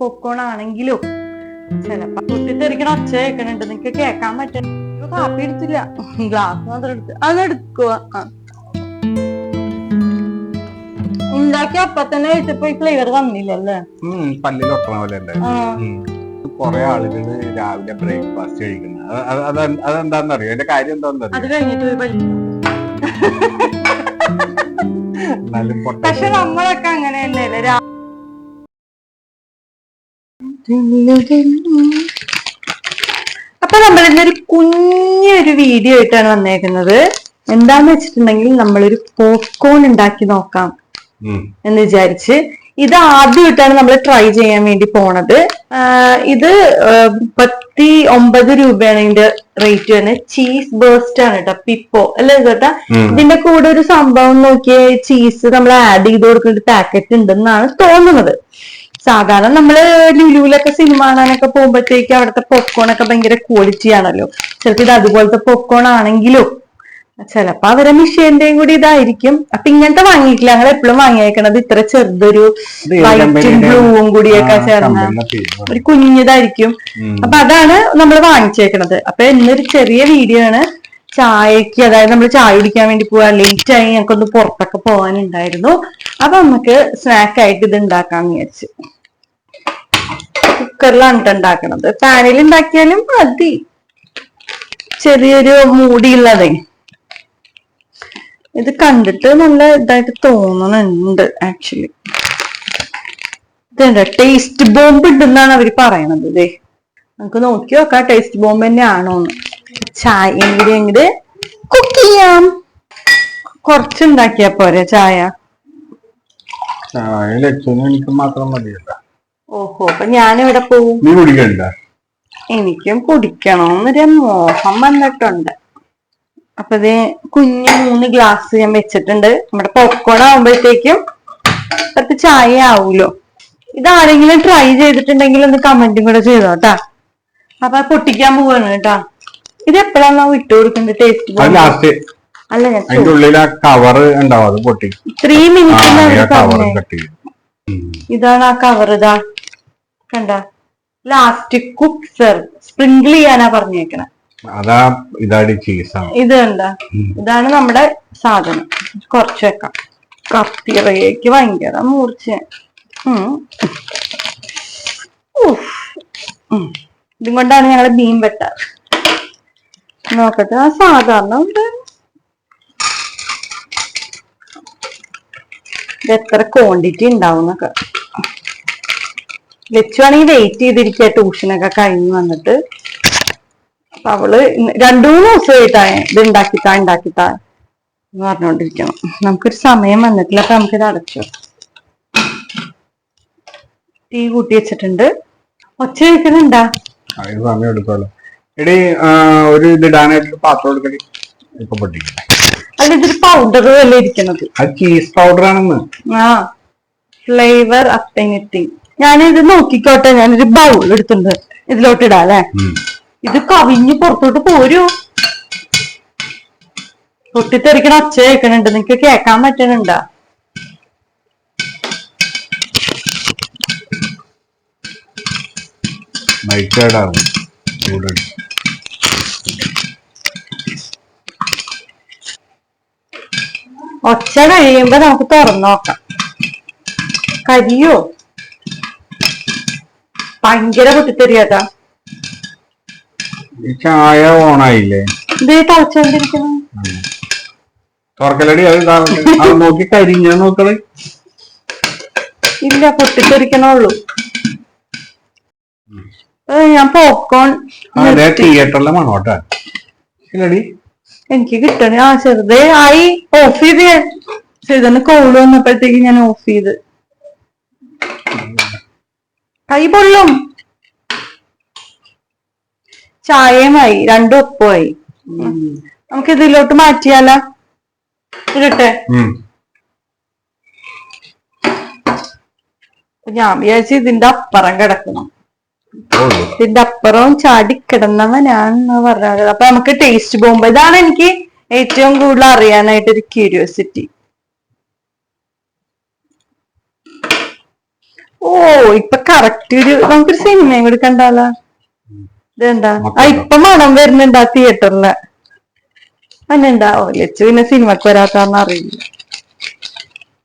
Popcorn ആണെങ്കിലും. ചിലപ്പോ കുത്തിത്തെറിക്കണ ഒച്ച കേൾക്കണുണ്ട്. നിങ്ങക്ക് കേക്കാൻ പറ്റും കാപ്പി എടുത്തില്ല. ഗ്ലാസ് മാത്രം എടുത്ത് അതെടുക്കുക. ഉണ്ടാക്കി അപ്പൊ തന്നെ കഴിച്ചപ്പോ ഈ ഫ്ലേവർ വന്നില്ലല്ലേ? പല്ലിൽ ഒട്ടണ പോലെ കൊറേ ആളുകൾ രാവിലെ ബ്രേക്ക്ഫാസ്റ്റ് കഴിക്കുന്നത് അത് അത് അത് അതെന്താന്ന് അറിയോ അതിന്റെ കാര്യം എന്താന്ന് അത് അറിയോ കഴിഞ്ഞിട്ട് പോയി പഠിക്കും പക്ഷെ നമ്മളൊക്കെ അങ്ങനെ തന്നെയല്ലേ അപ്പൊ നമ്മൾ ഇന്നൊരു കുഞ്ഞൊരു വീഡിയോ ആയിട്ടാണ് വന്നേക്കുന്നത്. എന്താന്ന് വെച്ചിട്ടുണ്ടെങ്കിൽ നമ്മളൊരു പോപ്കോൺ ഉണ്ടാക്കി നോക്കാം എന്ന് വിചാരിച്ച്. ഇത് ആദ്യമായിട്ടാണ് നമ്മൾ ട്രൈ ചെയ്യാൻ വേണ്ടി പോണത്. ഇത് മുപ്പത്തി ഒമ്പത് രൂപയാണ് ഇതിന്റെ റേറ്റ് തന്നെ ചീസ് ബേസ്റ്റ് ആണ് കേട്ടോ പിപ്പോ അല്ലെ കേട്ടാ ഇതിന്റെ കൂടെ ഒരു സംഭവം നോക്കിയ ചീസ് നമ്മൾ ആഡ് ചെയ്ത് കൊടുക്കുന്ന ഒരു പാക്കറ്റ് ഉണ്ടെന്നാണ് തോന്നുന്നത്. സാധാരണ നമ്മൾ ലുലുവിലൊക്കെ സിനിമ കാണാനൊക്കെ പോകുമ്പോഴത്തേക്ക് അവിടുത്തെ പോപ്കോൺ ഒക്കെ ഭയങ്കര ക്വാളിറ്റി ആണല്ലോ. ചിലപ്പോ ഇത് അതുപോലത്തെ പോപ്കോൺ ആണെങ്കിലും. ചിലപ്പോ അവരെ മിഷീന്റെയും കൂടി ഇതായിരിക്കും. അപ്പൊ ഇങ്ങനത്തെ വാങ്ങിയിട്ടില്ല. ഞങ്ങൾ എപ്പോഴും വാങ്ങിയേക്കണത് ഇത്ര ചെറുതൊരു വൈറ്റും ബ്ലൂവും കൂടിയൊക്കെ ചേർന്ന ഒരു കുഞ്ഞിതായിരിക്കും. അപ്പൊ അതാണ് നമ്മൾ വാങ്ങിച്ചേക്കണത്. അപ്പൊ എന്നൊരു ചെറിയ വീഡിയോ ആണ്. ചായക്ക് അതായത് നമ്മൾ ചായ കുടിക്കാൻ വേണ്ടി പോവാ ലേറ്റ് ആയി ഞങ്ങൾക്കൊന്ന് പുറത്തൊക്കെ പോകാനുണ്ടായിരുന്നു അപ്പൊ നമുക്ക് സ്നാക്ക് ആയിട്ട് ഇത് ഉണ്ടാക്കാന്ന് വിചാരിച്ചു. കുക്കറിലാണ് ഉണ്ടാക്കണത് പാനിൽ ഉണ്ടാക്കിയാലും മതി. ചെറിയൊരു മൂടിയുള്ളതേ. ഇത് കണ്ടിട്ട് നല്ല ഇതായിട്ട് തോന്നുന്നുണ്ട് ആക്ച്വലി ഇതെന്താ ടേസ്റ്റ് ബോംബ് ഉണ്ടെന്നാണ് അവർ പറയണത് ഇതേ. നമുക്ക് നോക്കി നോക്കാം ടേസ്റ്റ് ബോംബ് തന്നെ ആണോന്ന് ചായ എങ്ങനെ കുക്ക് ചെയ്യാം. കൊറച്ചുണ്ടാക്കിയാ പോരെ ചായ. ചായ ലക്ഷ്യം എനിക്ക് മാത്രം മതിയല്ല. ഓഹോ അപ്പൊ ഞാനിവിടെ പോവും? നീ കുടിക്കണ്ട? എനിക്കും കുടിക്കണോന്നൊരു മോഹം വന്നിട്ടുണ്ട്. അപ്പൊ ഇത് കുഞ്ഞു മൂന്ന് ഗ്ലാസ് ഞാൻ വെച്ചിട്ടുണ്ട്. നമ്മുടെ പോപ്കോൺ ആവുമ്പോഴത്തേക്കും കുറച്ച് ചായ ആവൂലോ. ഇതാരെങ്കിലും ട്രൈ ചെയ്തിട്ടുണ്ടെങ്കിൽ ഒന്ന് കമന്റും കൂടെ ചെയ്തോട്ടാ അപ്പൊ പൊട്ടിക്കാൻ പോവാണ് കേട്ടാ ഇത് എപ്പോഴാണോ ഇട്ട് കൊടുക്കുന്നത്? ടേസ്റ്റ് അല്ല ഞാൻ അതിന്റെ ഉള്ളിൽ ആ കവർ ഉണ്ടാവും അത് പൊട്ടി. Three minute. ഇതാണ് ആ കവർ ഇതാ. കണ്ട? ലാസ്റ്റ് കുക്ക് സെർവ് സ്പ്രിങ്കിൾ ചെയ്യാനാ പറഞ്ഞേക്കണ. അതാ ഇതാടി ചീസ് ഇത് കണ്ട? ഇതാണ് നമ്മുടെ സാധനം. കുറച്ച് വെക്കാം. കത്തിറയ്ക്ക് ഭയങ്കര മൂർച്ച. ഇതും കൊണ്ടാണ് ഞങ്ങൾ മീൻ വെട്ടാറ്. നോക്കട്ടെ. ആ സാധാരണ ഇത് എത്ര ക്വാണ്ടിറ്റി ഉണ്ടാവും എന്നൊക്കെ വെച്ചുവാണെങ്കിൽ വെയിറ്റ് ചെയ്തിരിക്കുക. ട്യൂഷനൊക്കെ കഴിഞ്ഞ് വന്നിട്ട്. അപ്പൊ അവൾ രണ്ടു മൂന്ന് ദിവസമായിട്ടാ ഇത് ഉണ്ടാക്കിത്താ ഉണ്ടാക്കിത്താ എന്ന് പറഞ്ഞോണ്ടിരിക്കണം. നമുക്കൊരു സമയം വന്നിട്ടില്ല. അപ്പൊ നമുക്കിത് അടച്ചു തീ കൂട്ടി വെച്ചിട്ടുണ്ട്. ഒച്ച കേൾക്കുന്നുണ്ടാ? സമയം എടുത്തോളൂ എടി ഒരു ഇത് ഇടാനായിട്ട് പാത്രം എടുക്കടി. ഇപ്പൊ പൊട്ടിക്കട്ടെ. അല്ല ഇതൊരു പൗഡർ പോലെ ഇരിക്കണത് അത് ചീസ് പൗഡർ ആണെന്ന്. ആ ഫ്ലേവർ ഞാനിത് നോക്കിക്കോട്ടെ ഞാനൊരു ബൗൾ എടുത്തിട്ടുണ്ട് ഇതിലോട്ട് ഇടാം അല്ലെ? ഇത് കവിഞ്ഞ് പുറത്തോട്ട് പോരൂ. പൊട്ടിത്തെറിക്കണ ഒച്ച കേൾക്കണുണ്ട്. നിങ്ങക്ക് കേക്കാൻ പറ്റണുണ്ടാ? നൈറ്റേഡാവും ഒച്ച കഴിയുമ്പോ നമുക്ക് തുറന്നു നോക്കാം. കരിയോ? ഭയങ്കര പൊട്ടിത്തെറിയാതാ ചായ ഓണായില്ലേ? ഇത് തളച്ചോണ്ടിരിക്കുന്നു. തുറക്കലടി അത് നോക്കി കരിഞ്ഞ നോക്കൾ ഇല്ല പൊട്ടിത്തെറിക്കണുള്ളൂ ഞാൻ പോപ്കോൺ തിയേറ്ററിലെ മണോട്ടാ എനിക്ക് കിട്ടണേ. ആ ചെറുതെ ആയി. ഓഫ് ചെയ്ത് ചെറുതന്നെ കോൾ വന്നപ്പോഴത്തേക്ക് ഞാൻ ഓഫ് ചെയ്ത്. കൈ പൊള്ളും. ചായയുമായി രണ്ടും ഒപ്പമായി. നമുക്ക് ഇതിലോട്ട്. മാറ്റിയാലോ. ഞാൻ വിചാരിച്ചു ഇതിന്റെ അപ്പുറം കിടക്കണം. ഉള്ളു. ഇതിന്റെ അപ്പുറവും ചാടി കിടന്നവനാണെന്ന് പറഞ്ഞത് അപ്പൊ നമുക്ക് ടേസ്റ്റ് പോകുമ്പോ ഇതാണ് എനിക്ക് ഏറ്റവും കൂടുതൽ അറിയാനായിട്ട് ഒരു ക്യൂരിയോസിറ്റി ഓ ഇപ്പൊ കറക്റ്റ് ഒരു നമുക്കൊരു സിനിമയും കൂടി കണ്ടാലോ? ഇതെന്താ? ആ ഇപ്പൊ മണം വരുന്നുണ്ട് ആ തിയേറ്ററിൽ അന്നെന്താ ഓ ലച്ചു പിന്നെ സിനിമക്ക് വരാത്താന്ന് അറിയില്ല.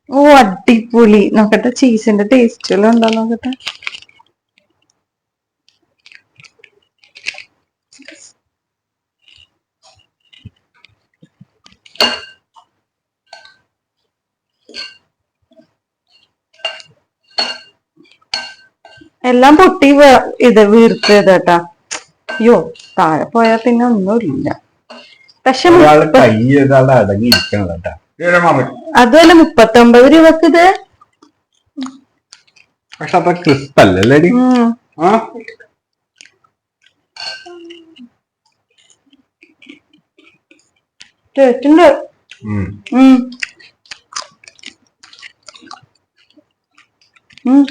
ഓ അടിപൊളി. നോക്കട്ടെ ചീസിന്റെ ടേസ്റ്റ് ഉണ്ടോ നോക്കട്ടെ. എല്ലാം പൊട്ടി വേ- ഇത് വീർത്തത് കേട്ടാ. അയ്യോ താഴെ പോയാ പിന്നെ ഒന്നുമില്ല. പക്ഷെ. അതുമല്ല മുപ്പത്തി ഒമ്പത് രൂപക്ക് ഇത് പക്ഷെ അത്ര ക്രിസ്പ് ഉം.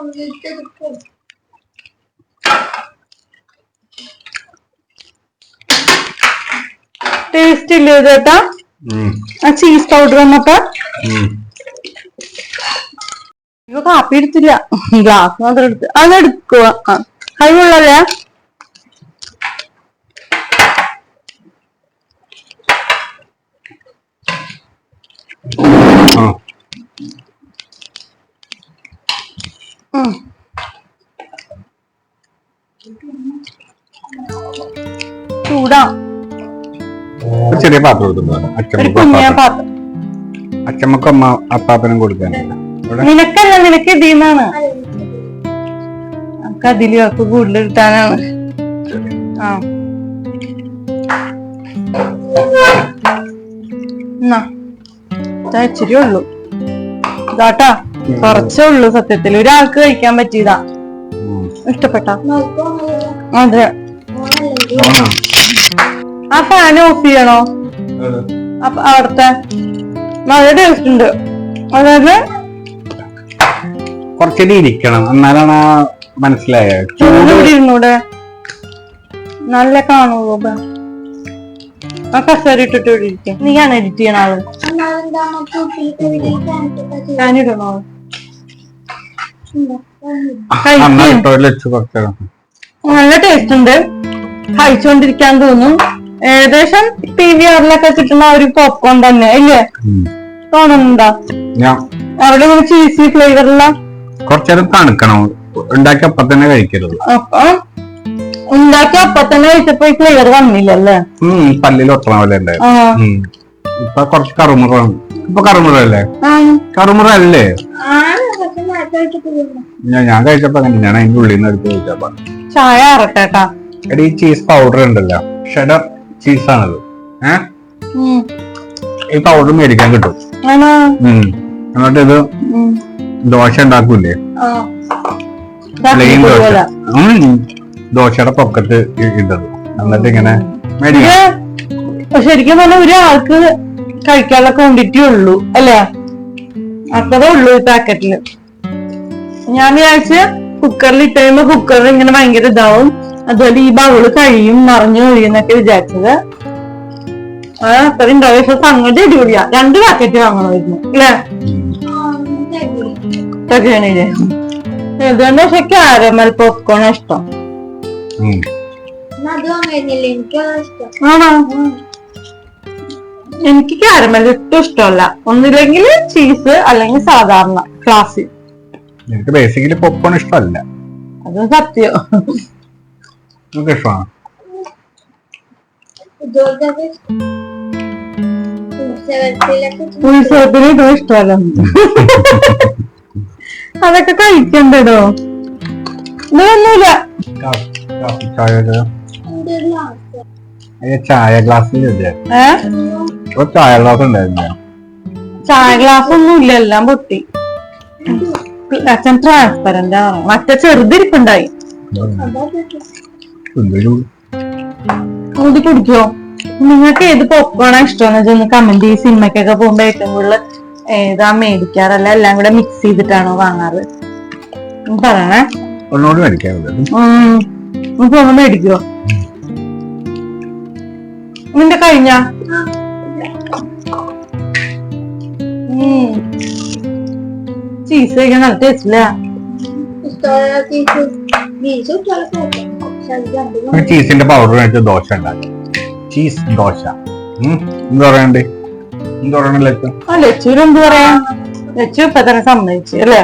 ആ ടേസ്റ്റ് ഇല്ലേ ഇത് ആ ചീസ് പൗഡർ വന്നപ്പോ. ഇപ്പൊ കാപ്പി എടുത്തില്ല. ഗ്ലാസ് മാത്രം എടുത്ത്. അത് എടുക്കുക കഴിവുള്ളല്ലേ? Thank ഉം. ചെറിയ പാത്രം എടുത്തിട്ടുണ്ടോ ഒരു അച്ഛമ്മക്കും അമ്മ അപ്പാപ്പനും കൊടുക്കാനില്ല നിനക്കല്ല നിനക്ക് ഇതിന്നാണ് നമുക്ക് അതിൽ ഒക്കെ കൂടുതൽ കിട്ടാനാണ് ആ. ഇച്ചിരി ഉള്ളു. ഇതാട്ടാ കുറച്ചേ ഉള്ളു സത്യത്തിൽ. ഒരാൾക്ക് കഴിക്കാൻ പറ്റിയതാ. ഇഷ്ടപ്പെട്ട. അതെ. ആ ഫാൻ ഓഫ് ചെയ്യണോ? അപ്പൊ അവിടുത്തെ മഴ ടേസ്റ്റ് ഉണ്ട്. അതായത് കുറച്ചടി ഇരിക്കണം. എന്നാലാണ് ആ മനസ്സിലായ. ചൂട് ഇവിടെ ഇരുന്നൂടെ? നല്ല കാണുള്ളൂ ബ. ആ കസേര ഇട്ടിട്ട് ഇവിടെ ഇരിക്കാം. നീയാണ് എഡിറ്റ് ചെയ്യണ ആൾ. ഞാനിടണോ നല്ല ടേസ്റ്റ് ഉണ്ട്. കഴിച്ചോണ്ടിരിക്കാൻ തോന്നും. ഏകദേശം പി വി ആറിലൊക്കെ കിട്ടുന്ന ഒരു പോപ്കോൺ തന്നെ അല്ലേ. തോന്നുന്നുണ്ടോ? അവിടെ കുറച്ച് ഈസി ഫ്ലേവറുള്ള കുറച്ചേരം തണുക്കണം. ഉണ്ടാക്കി അപ്പൊ തന്നെ കഴിക്കരുത്. അപ്പൊ ഉണ്ടാക്കി അപ്പൊ തന്നെ കഴിച്ചപ്പോ ഈ ഫ്ലേവർ വന്നില്ലല്ലേ? പല്ലിൽ ഒട്ടണ പോലെ ഇപ്പൊ കുറച്ച് കറുമുറാണ് ഇപ്പൊ കറുമുറല്ലേ ആ. കറുമുറ അല്ലേ ഞാൻ ഞാൻ കഴിച്ചപ്പോ അങ്ങനെ ഞാൻ അതിന്റെ ഉള്ളിൽ നിന്ന് എടുത്ത് കഴിച്ചപ്പോ. ചായ അറട്ടേട്ടാ എടി ചീസ് പൗഡർ ഉണ്ടല്ലോ. ഷെഡർ ചീസ് ആണത്. ഏഹ്. ഈ പൗഡർ മേടിക്കാൻ കിട്ടും. എന്നിട്ട് ഇത്. ദോശ ഉണ്ടാക്കൂലേ. പ്ലെയിൻ ദോശ. ദോശയുടെ പൊക്കത്ത് ഇട്ടത് എന്നിട്ട് ഇങ്ങനെ ശരിക്കും പറഞ്ഞാൽ ഒരാൾക്ക് കഴിക്കാനുള്ള ക്വാണ്ടിറ്റി ഉള്ളൂ അല്ലേ? അത്രേ ഉള്ളൂ ഈ പാക്കറ്റിൽ ഞാൻ വിചാരിച്ച് കുക്കറിൽ ഇട്ട് കഴിയുമ്പോ കുക്കറിൽ ഇങ്ങനെ ഭയങ്കര ഇതാവും. അതുപോലെ ഈ ബൗൾ കഴിയും നിറഞ്ഞു കഴിയുന്നൊക്കെ വിചാരിച്ചത്. അത്രയും പക്ഷെ സംഗതി അടിപൊളിയാ. രണ്ട് പാക്കറ്റ് വാങ്ങണമായിരുന്നു അല്ലേ തികയണില്ലേ ഇതുകൊണ്ട് പക്ഷെ കാരമൽ പോപ്കോൺ ഇഷ്ടം. ആണോ? എനിക്ക് കാരമൽ ഒട്ടും ഇഷ്ടമല്ല. ഒന്നില്ലെങ്കിൽ ചീസ് അല്ലെങ്കിൽ സാധാരണ ക്ലാസ്സിൽ എനിക്ക് ബേസിക്കലി പോപ്കോൺ ഇഷ്ടമല്ല. അത് സത്യം. നമുക്ക് ഇഷ്ടമാണ് ഉത്സവത്തിന് ഇതും ഇഷ്ടമല്ല അതൊക്കെ കഴിക്കണ്ടോ ഇതൊന്നുമില്ല. ചായ ഒരു ചായ ഗ്ലാസ് ഉണ്ടായിരുന്നു ചായ ഗ്ലാസ് ഒന്നും ഇല്ല എല്ലാം പൊട്ടി. അച്ഛൻ ട്രാൻസ്പെറന്റ് ആണ് മറ്റേ ചെറുതിരിപ്പുണ്ടായി. ഇത് കുടിക്കോ. നിങ്ങൾക്ക് ഏത് പോപ്കോണാ വെച്ചാൽ ഒന്ന് കമന്റ് ചെയ്ത് സിനിമയ്ക്കൊക്കെ പോകുമ്പോ ഏറ്റവും കൂടുതൽ ഏതാ മേടിക്കാറല്ല എല്ലാം കൂടെ മിക്സ് ചെയ്തിട്ടാണോ വാങ്ങാറ്? പറയണേ. ഒന്നുകൂടി മേടിക്കാറുണ്ട്. ഉം. ഒന്ന് പോകുമ്പോ മേടിക്കോ. നിന്റെ കഴിഞ്ഞ? ചീസ് കഴിക്കാൻ നല്ല ടേസ്റ്റില്ല ഒരു ചീസിന്റെ പൗഡർ വെച്ച് ദോശ ഉണ്ടാക്കി. ചീസ് ദോശ. എന്താ പറയണ്ടേ എന്താ പറയണ ലച്ചു? ആ ലച്ചു എന്ത് പറയാ ലച്ചു ഇപ്പൊ തന്നെ സമ്മതിച്ചു അല്ലേ?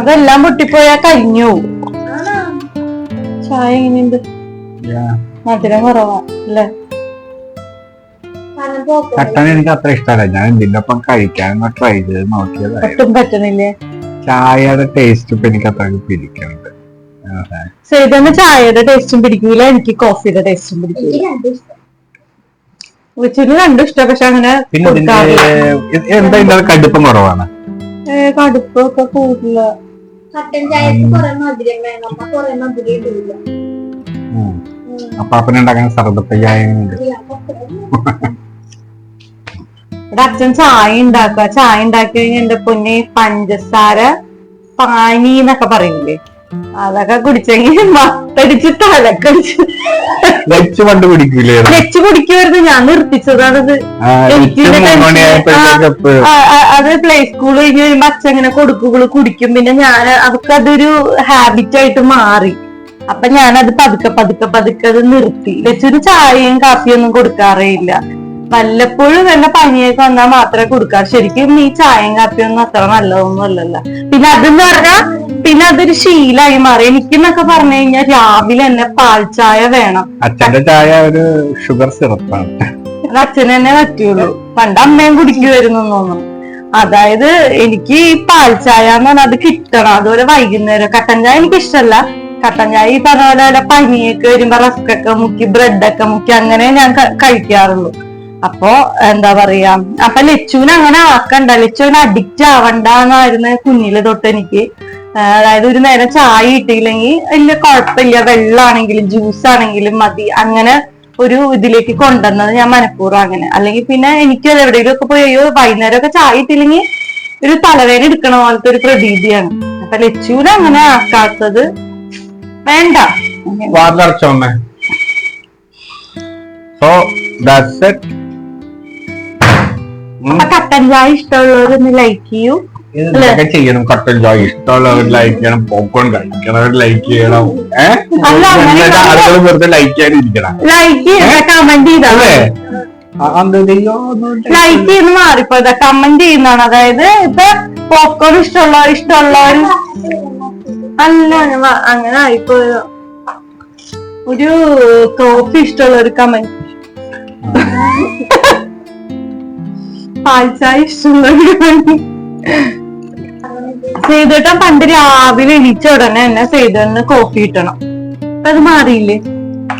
അതെല്ലാം പൊട്ടിപ്പോയാ കഴിഞ്ഞു. ചായ എങ്ങനെയുണ്ട്? മധുരം കുറവാ അല്ലേ? കട്ടൻ എനിക്ക് അത്ര ഇഷ്ടമല്ല. ഞാൻ ഇതിന്റെ ഒപ്പം കഴിക്കാൻ ട്രൈ ചെയ്ത് നോക്കിയത്. ഒട്ടും പറ്റണില്ലേ ചായയുടെ ടേസ്റ്റ് ഇപ്പൊ എനിക്ക് അത്ര പിടിക്കുന്നുണ്ട് സേതന് ചായയുടെ ടേസ്റ്റും പിടിക്കൂല. എനിക്ക് കോഫിയുടെ ടേസ്റ്റും പിടിക്കൂല. ലച്ചുവിന് രണ്ടും ഇഷ്ടം പക്ഷെ അങ്ങനെ എന്താ കടുപ്പം കുറവാണ്? കടുപ്പൊക്കെ ഇവിടെ അച്ഛൻ ചായ ഉണ്ടാക്കുക. ചായ ഉണ്ടാക്കി കഴിഞ്ഞാൽ എന്റെ പൊന്നെ പഞ്ചസാര പാനി എന്നൊക്കെ പറയില്ലേ? അതൊക്കെ കുടിച്ചെങ്കിൽ മത്തടിച്ച് തലക്കടിച്ച് വെച്ച് പണ്ട് പിടിക്കൂലേ വെച്ച് കുടിക്കുമായിരുന്നു ഞാൻ നിർത്തിച്ചതാണത്. അത് പ്ലേ സ്കൂൾ കഴിഞ്ഞ് കഴിയുമ്പോ അച്ഛൻ ഇങ്ങനെ കൊടുക്കുകൾ കുടിക്കും. പിന്നെ ഞാൻ അവർക്ക് അതൊരു ഹാബിറ്റ് ആയിട്ട് മാറി. അപ്പൊ ഞാനത് പതുക്കെ പതുക്കെ പതുക്കെ അത് നിർത്തി. ലച്ചൊരു ചായയും കാപ്പിയും ഒന്നും കൊടുക്കാറേ ഇല്ല. വല്ലപ്പോഴും എന്നെ പനിയൊക്കെ വന്നാൽ മാത്രമേ കൊടുക്കാറ്. ശരിക്കും ഈ ചായയും കാപ്പിയൊന്നും അത്ര നല്ലതൊന്നും അല്ലല്ലോ. പിന്നെ അതെന്ന് പറഞ്ഞാ പിന്നെ അതൊരു ശീലായി മാറി. എനിക്കെന്നൊക്കെ പറഞ്ഞു കഴിഞ്ഞാൽ രാവിലെ തന്നെ പാൽ ചായ വേണം. അച്ഛന്റെ ചായ ഒരു ഷുഗർ സിറപ്പാണ് അത് അച്ഛന് തന്നെ പറ്റുള്ളൂ. പണ്ട് അമ്മയും കുടിക്കുമായിരുന്നു തോന്നുന്നു. അതായത് എനിക്ക് ഈ പാൽ ചായ എന്ന് പറഞ്ഞാൽ അത് കിട്ടണം. അതുപോലെ വൈകുന്നേരം കട്ടൻ ചായ എനിക്ക് ഇഷ്ടമല്ല കട്ടൻ ചായ ഈ പറഞ്ഞ പോലെ പനിയൊക്കെ വരുമ്പോ റസ്ക് ഒക്കെ മുക്കി ബ്രെഡൊക്കെ മുക്കി അങ്ങനെ ഞാൻ കഴിക്കാറുള്ളൂ. അപ്പൊ എന്താ പറയാ അപ്പൊ ലച്ചുവിന് അങ്ങനെ ആക്കണ്ട. ലച്ചുവിന് അഡിക്റ്റ് ആവണ്ടെന്നായിരുന്നു കുഞ്ഞിലെ തൊട്ട് എനിക്ക്. അതായത് ഒരു നേരം ചായ കിട്ടിയില്ലെങ്കിൽ വലിയ കുഴപ്പമില്ല. വെള്ളമാണെങ്കിലും ജ്യൂസ് ആണെങ്കിലും മതി. അങ്ങനെ ഒരു ഇതിലേക്ക് കൊണ്ടുവന്നത് ഞാൻ മനഃപൂർവം അങ്ങനെ. അല്ലെങ്കിൽ പിന്നെ എനിക്ക് എവിടെയെങ്കിലും ഒക്കെ പോയി അയ്യോ വൈകുന്നേരം ഒക്കെ ചായ ഇട്ടില്ലെങ്കിൽ ഒരു തലവേദന എടുക്കണ പോലത്തെ ഒരു പ്രതീതിയാണ്. അപ്പൊ ലച്ചൂര് അങ്ങനെ ആക്കാത്തത് വേണ്ട. അപ്പൊ കട്ടൻ ചായ ഇഷ്ടമുള്ളവരൊന്ന് ലൈക്ക് ചെയ്യൂ. ഇതൊക്കെ ചെയ്യണം. കട്ടൻ ചായ ഇഷ്ടമുള്ളവർ ലൈക്ക് ചെയ്യണം. പോപ്കോൺ കഴിക്കണവർ ലൈക്ക് ചെയ്യണം. ആളുകൾ വെറുതെ ലൈക്ക് ചെയ്യാനിരിക്കണം? ലൈക്ക് ചെയ്ത മാറിപ്പോയതാ. കമന്റ് ചെയ്യുന്നതാണ്. അതായത് ഇപ്പൊ പോപ്കോൺ ഇഷ്ടമുള്ളവർ ഇഷ്ടമുള്ളവർ അല്ല അങ്ങനെ ആയിപ്പോ ഒരു കോഫി ഇഷ്ടമുള്ള ഒരു കമന്റ് പാൽച്ചായ ഇഷ്ടമുള്ള ഒരു കമന്റ് സേതുട്ടൻ പണ്ട് രാവിലെ എണീച്ച ഉടനെ തന്നെ സേതുവിന് കോഫി കിട്ടണം. അപ്പൊ അത് മാറിയില്ലേ?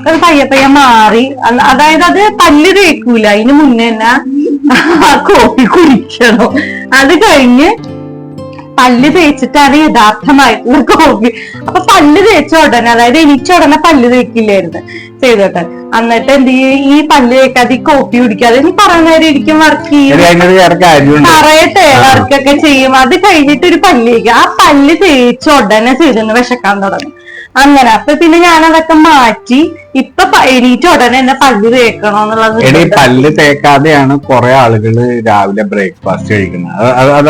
അത് പയ്യെ പയ്യെ മാറി. അതായത് അത് പല്ല് തേക്കൂല. അതിന് മുന്നേ തന്നെ കോഫി കുടിക്കണം. അത് കഴിഞ്ഞ് പല്ല് തേച്ചിട്ടാണ് യഥാർത്ഥമായിട്ടുള്ള കോഫി അപ്പൊ പല്ല് തേച്ച ഉടനെ അതായത് എനിക്ക് ഉടനെ പല്ല് തേക്കില്ലായിരുന്നു ചെയ്തോട്ടെ എന്നിട്ട് എന്ത് ചെയ്യും? ഈ പല്ല് തേക്കാതെ ഈ കോഫി കുടിക്കാതെ ഇനി നേരം ഇരിക്കും വർക്ക് ചെയ്യും. പറയട്ടെ വർക്കൊക്കെ ചെയ്യും. അത് കഴിഞ്ഞിട്ട് ഒരു പല്ല് തേക്കുക ആ പല്ല് തേച്ച ഉടനെ ചെയ്തെന്ന് വിശക്കാൻ തുടങ്ങും. അങ്ങനെ. അപ്പൊ പിന്നെ ഞാൻ അതൊക്കെ മാറ്റി ഇപ്പൊ എണീറ്റ് ഉടനെ എന്നെ പല്ല് തേക്കണം എന്നുള്ളത് എടി പല്ല് തേക്കാതെയാണ് കുറെ ആളുകൾ രാവിലെ ബ്രേക്ക്ഫാസ്റ്റ് കഴിക്കുന്നത്. അത് അത്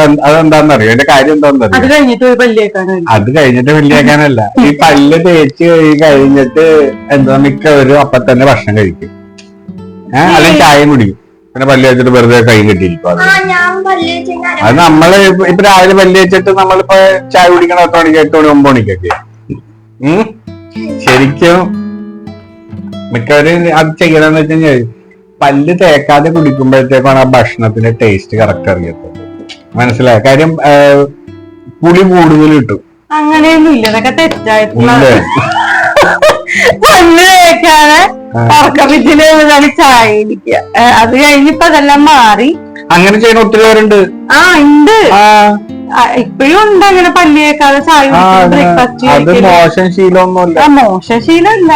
എന്റെ കാര്യം എന്താണെന്നറിയോ അത് കഴിഞ്ഞിട്ട് ഒരു പല്ല് തേക്കാനായി അത് കഴിഞ്ഞിട്ട് വലിയാക്കാനല്ല ഈ പല്ല് തേച്ച് കഴി കഴിഞ്ഞിട്ട് എന്താ മിക്കവരും അപ്പൊ തന്നെ ഭക്ഷണം കഴിക്കും. ഏഹ് അല്ലെങ്കിൽ ചായ കുടിക്കും. പിന്നെ പല്ല് വെച്ചിട്ട് വെറുതെ കൈ കെട്ടിയിരിക്കും അത്. ആ ഞാൻ പല്ല് അത് നമ്മൾ ഇപ്പൊ രാവിലെ പല്ല് വെച്ചിട്ട് നമ്മളിപ്പോ ചായ കുടിക്കണ എത്ര മണിക്ക് എട്ട് മണി ഒമ്പത് മണിക്കൊക്കെ. ശരിക്കും മിക്കവരും അത് ചെയ്യണമെന്ന് വെച്ച് കഴിഞ്ഞാൽ പല്ല് തേക്കാതെ കുടിക്കുമ്പോഴത്തേക്കാണ് ആ ഭക്ഷണത്തിന്റെ ടേസ്റ്റ് കറക്റ്റ് അറിയത്തത് മനസ്സിലായ? കാര്യം പുളി കൂടുതൽ കിട്ടും. അങ്ങനെയൊന്നും ഇല്ല. അതൊക്കെ തെറ്റായിട്ടുള്ള. പല്ല് തേക്കാതെ. ഉറക്കപ്പിച്ചിൽ ചായ അത് കഴിഞ്ഞിപ്പോ അതെല്ലാം മാറി. അങ്ങനെ ചെയ്യുന്ന ഒത്തിരി പേരുണ്ട് ആ. ഉണ്ട് ഇപ്പഴും ഉണ്ട് അങ്ങനെ പല്ലി വെക്കാതെ ചായ അത് ബ്രേക്ക്ഫാസ്റ്റ് അത് മോശം ശീലമൊന്നുമില്ല. മോശം ശീലമില്ല.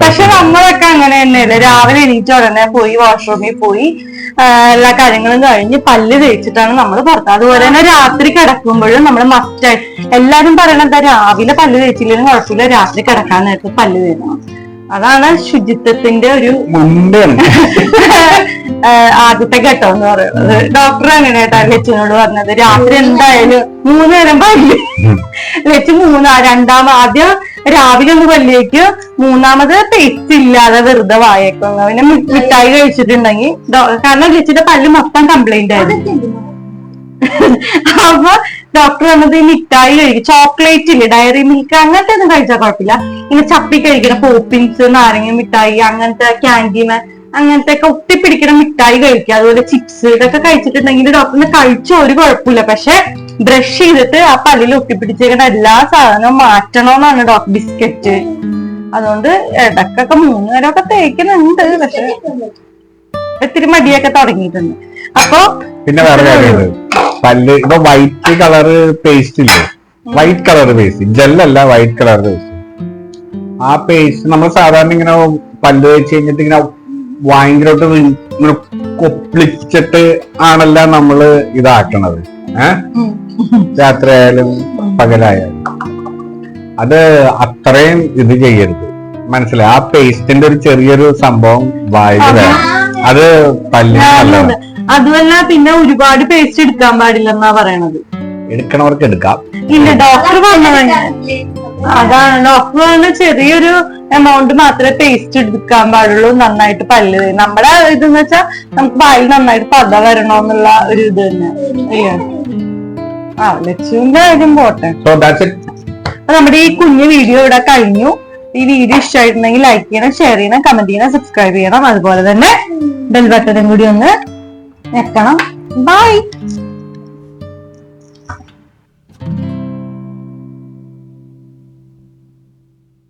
പക്ഷെ നമ്മളൊക്കെ അങ്ങനെ തന്നെയല്ലേ. രാവിലെ എണീറ്റ് ഉടനെ പോയി വാഷ്റൂമിൽ പോയി എല്ലാ കാര്യങ്ങളും കഴിഞ്ഞ് പല്ല് തേച്ചിട്ടാണ് നമ്മൾ പുറത്ത്. അതുപോലെ തന്നെ രാത്രി കിടക്കുമ്പോഴും നമ്മൾ മസ്റ്റായി എല്ലാരും പറയണത് രാവിലെ പല്ല് തേച്ചില്ലെങ്കിലും കുഴപ്പമില്ല. രാത്രി കിടക്കാൻ നേരത്ത് പല്ല് തേക്കണം. അതാണ് ശുചിത്വത്തിന്റെ ഒരു ആദ്യത്തെ ഘട്ടം എന്ന് പറയുന്നത്. ഡോക്ടർ അങ്ങനെ ലച്ചിനോട് പറഞ്ഞത്. രാത്രി എന്തായാലും മൂന്ന് നേരം പല്ല്. ലച്ച് മൂന്നാ രണ്ടാമ ആദ്യം രാവിലെ ഒന്ന് പല്ലിയേക്ക് മൂന്നാമത് പേസ്റ്റ് ഇല്ലാതെ വെറുതെ വായേക്കും. പിന്നെ മിഠായി കഴിച്ചിട്ടുണ്ടെങ്കിൽ കാരണം ലച്ചിന്റെ പല്ല് മൊത്തം കംപ്ലൈന്റ് ആയിരുന്നു. അപ്പൊ ഡോക്ടർ ഈ മിഠായി കഴിക്കും ചോക്ലേറ്റ് ഇല്ലേ ഡയറി മിൽക്ക് അങ്ങനത്തെ ഒന്നും കഴിച്ചാൽ കുഴപ്പമില്ല. ഇങ്ങനെ ചപ്പി കഴിക്കുന്ന പോപ്പിൻസ് നാരങ്ങ മിഠായി അങ്ങനത്തെ ക്യാൻഡിമ അങ്ങനത്തെ ഒക്കെ ഒട്ടിപ്പിടിക്കുന്ന മിഠായി കഴിക്കുക അതുപോലെ ചിപ്സ് ഇതൊക്കെ കഴിച്ചിട്ടുണ്ടെങ്കിൽ ഡോക്ടറിന് കഴിച്ച ഒരു കുഴപ്പമില്ല. പക്ഷെ ബ്രഷ് ചെയ്തിട്ട് ആ പല്ലിൽ ഒട്ടിപ്പിടിച്ചേക്കുന്ന എല്ലാ സാധനവും മാറ്റണമെന്നാണ് ഡോക്ടർ ബിസ്ക്കറ്റ്. അതുകൊണ്ട് ഇടക്കൊക്കെ മൂന്ന് നേരമൊക്കെ തേക്കുന്നുണ്ട് പക്ഷെ ഇത്തിരി മടിയൊക്കെ തുടങ്ങിയിട്ടുണ്ട്. അപ്പൊ പിന്നെ പല്ല് ഇപ്പൊ വൈറ്റ് കളർ പേസ്റ്റ് ഇല്ലേ? വൈറ്റ് കളർ പേസ്റ്റ് ജെല്ലല്ല വൈറ്റ് കളർ പേസ്റ്റ് ആ പേസ്റ്റ് നമ്മൾ സാധാരണ ഇങ്ങനെ പല്ല് വെച്ച് കഴിഞ്ഞിട്ട് ഇങ്ങനെ ഭയങ്കരമായിട്ട് ഇങ്ങനെ കൊപ്പിളിച്ചിട്ട് ആണല്ല നമ്മൾ ഇതാക്കണത്. ഏഹ് രാത്രിയായാലും പകലായാലും. അത് അത്രയും ഇത് ചെയ്യരുത്. മനസ്സിലായി? ആ പേസ്റ്റിന്റെ ഒരു ചെറിയൊരു സംഭവം വായിൽ അത് പല്ലിന് നല്ലതാണ്. അതുമല്ല പിന്നെ ഒരുപാട് പേസ്റ്റ് എടുക്കാൻ പാടില്ലെന്നാ പറയണത്. എടുക്കണവർക്ക് എടുക്കാം. ഇല്ല ഡോക്ടർ പറഞ്ഞത് അതാണ് ഡോക്ടർ പറഞ്ഞ ചെറിയൊരു എമൗണ്ട് മാത്രമേ പേസ്റ്റ് എടുക്കാൻ പാടുള്ളൂ നന്നായിട്ട് പല്ല്. നമ്മുടെ ഇതെന്ന് വെച്ചാൽ നമുക്ക് വായിൽ നന്നായിട്ട് പത വരണോന്നുള്ള ഒരു ഇത് തന്നെ. ആ ലക്ഷ്യന്റെ കാര്യം പോട്ടെ. നമ്മുടെ ഈ കുഞ്ഞു വീഡിയോ ഇവിടെ കഴിഞ്ഞു. ഈ വീഡിയോ ഇഷ്ടമായിട്ടുണ്ടെങ്കിൽ ലൈക്ക് ചെയ്യണം ഷെയർ ചെയ്യണം കമന്റ് ചെയ്യണം സബ്സ്ക്രൈബ് ചെയ്യണം. അതുപോലെ തന്നെ ബെൽ ബട്ടണും കൂടി ഒന്ന് ഞെക്കണം ബൈ